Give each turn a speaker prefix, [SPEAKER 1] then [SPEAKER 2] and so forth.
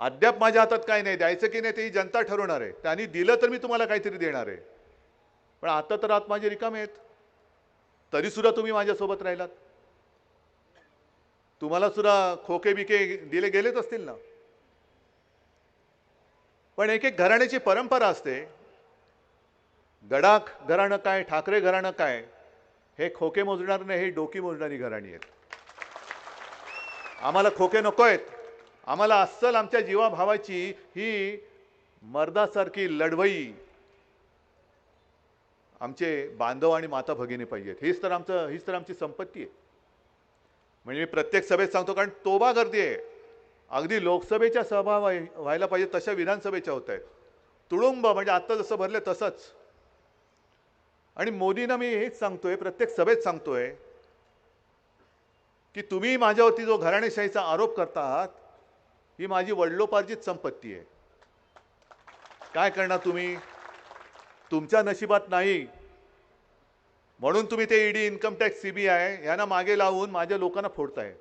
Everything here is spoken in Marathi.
[SPEAKER 1] अद्याप माझ्या हातात काय नाही. द्यायचं की नाही ते ही जनता ठरवणार आहे. त्यांनी दिलं तर मी तुम्हाला काहीतरी देणार आहे. पण आता तर आत माझे रिकामे आहेत. तरी सुद्धा तुम्ही माझ्यासोबत राहिलात. तुम्हाला सुद्धा खोके बिके दिले गेलेच असतील ना? पण एक एक घराण्याची परंपरा असते. गडाख घराणं काय ठाकरे घराणं काय हे खोके मोजणार नाही हे डोकी मोजणारी घराणी आहेत. आम्हाला खोके नको आहेत आम्हाला अस्सल आमच्या जीवाभावाची ही मर्दासारखी लढवई आमचे बांधव आणि माता भगिनी पाहिजेत. हीच तर आमचं हीच तर आमची संपत्ती आहे. म्हणजे मी प्रत्येक सभेत सांगतो कारण तोबा गर्दी आहे. अगदी लोकसभेच्या सभा व्हायला पाहिजे तशा विधानसभेच्या होत आहेत. तुडुंब म्हणजे आत्ता जसं भरले तसंच. आणि मोदींना मी हेच सांगतोय प्रत्येक सभेत सांगतोय की तुम्ही माझ्यावरती जो घराणेशाहीचा आरोप करता आहात ही माझी वडलोपार्जित संपत्ती आहे. काय करणार तुम्ही? तुमच्या नशिबात नाही. म्हणून तुम्ही ते ईडी इन्कम टॅक्स सीबीआय यांना मागे लावून माझ्या लोकांना फोडताय.